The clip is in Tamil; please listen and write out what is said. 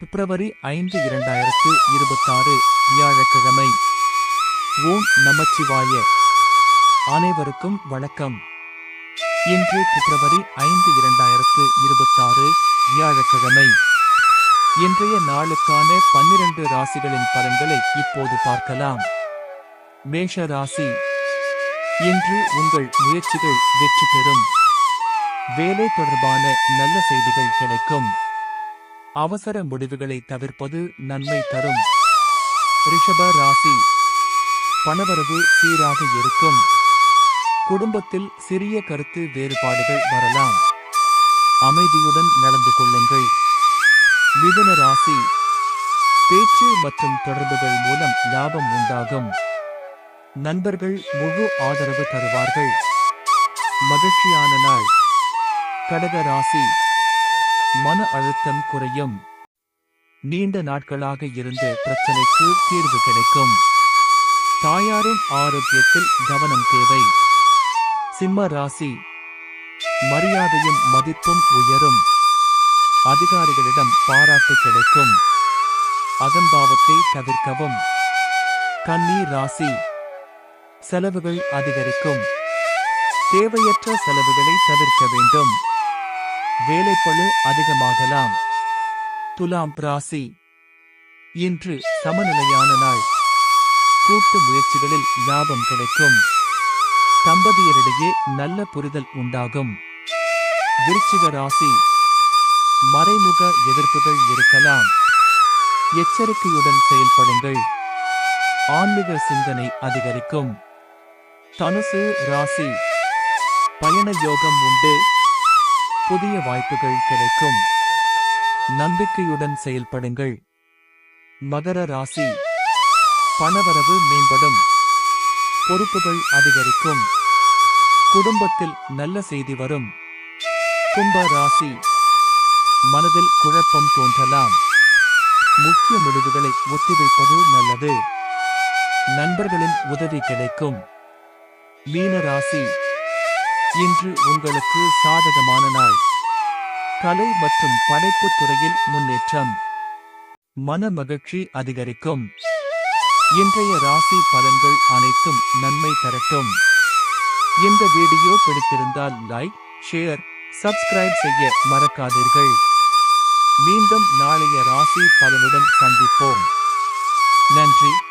பிப்ரவரி ஐந்து இரண்டாயிரத்து இருபத்தாறு வியாழக்கிழமை. ஓம் நமச்சிவாய. அனைவருக்கும் வணக்கம். இன்று பிப்ரவரி ஐந்து இரண்டாயிரத்து இருபத்தாறு வியாழக்கிழமை. இன்றைய நாளுக்கான பன்னிரண்டு ராசிகளின் பலன்களை இப்போது பார்க்கலாம். மேஷ ராசி. இன்று உங்கள் முயற்சிகள் வெற்றி பெறும். வேலை தொடர்பான நல்ல செய்திகள் கிடைக்கும். அவசர முடிவுகளை தவிர்ப்பது நன்மை தரும். ரிஷப ராசி. பணவரவு சீராக இருக்கும். குடும்பத்தில் சிறிய கருத்து வேறுபாடுகள் வரலாம். அமைதியுடன் நடந்து கொள்ளுங்கள். மிதுன ராசி. பேச்சு மற்றும் தொடர்புகள் மூலம் லாபம் உண்டாகும். நண்பர்கள் முழு ஆதரவு தருவார்கள். மகிழ்ச்சியான நாள். கடக ராசி. மன அழுத்தம் குறையும். நீண்ட நாட்களாக இருந்த பிரச்சனைக்கு தீர்வு கிடைக்கும். தாயாரின் ஆரோக்கியத்தில் கவனம் தேவை. சிம்ம ராசி. மரியாதையும் மதிப்பும் உயரும். அதிகாரிகளிடம் பாராட்டு கிடைக்கும். அகம்பாவத்தை தவிர்க்கவும். கன்னி ராசி. செலவுகள் அதிகரிக்கும். தேவையற்ற செலவுகளை தவிர்க்க வேண்டும். வேலைப்பழு அதிகமாகலாம். துலாம் ராசி. இன்று சமநிலையான நாள். கூட்டு முயற்சிகளில் லாபம் கிடைக்கும். தம்பதியரிடையே நல்ல புரிதல் உண்டாகும். விருச்சிக ராசி. மறைமுக எதிர்ப்புகள் இருக்கலாம். எச்சரிக்கையுடன் செயல்படுங்கள். ஆன்மீக சிந்தனை அதிகரிக்கும். தனுசு ராசி. பயண யோகம் உண்டு. புதிய வாய்ப்புகள் கிடைக்கும். நம்பிக்கையுடன் செயல்படுங்கள். மகர ராசி. பணவரவு மேம்படும். பொறுப்புகள் அதிகரிக்கும். குடும்பத்தில் நல்ல செய்தி வரும். கும்ப ராசி. மனதில் குழப்பம் தோன்றலாம். முக்கிய முடிவுகளை ஒத்திவைப்பது நல்லது. நண்பர்களின் உதவி கிடைக்கும். மீன ராசி. இன்று உங்களுக்கு சாதகமான நாள். கலை மற்றும் படைப்புத் துறையில் முன்னேற்றம். மன மகிழ்ச்சி அதிகரிக்கும். இன்றைய ராசி பலன்கள் அனைத்தும் நன்மை தரட்டும். இந்த வீடியோ பிடித்திருந்தால் லைக் ஷேர் சப்ஸ்கிரைப் செய்ய மறக்காதீர்கள். மீண்டும் நாளைய ராசி பலனுடன் சந்திப்போம். நன்றி.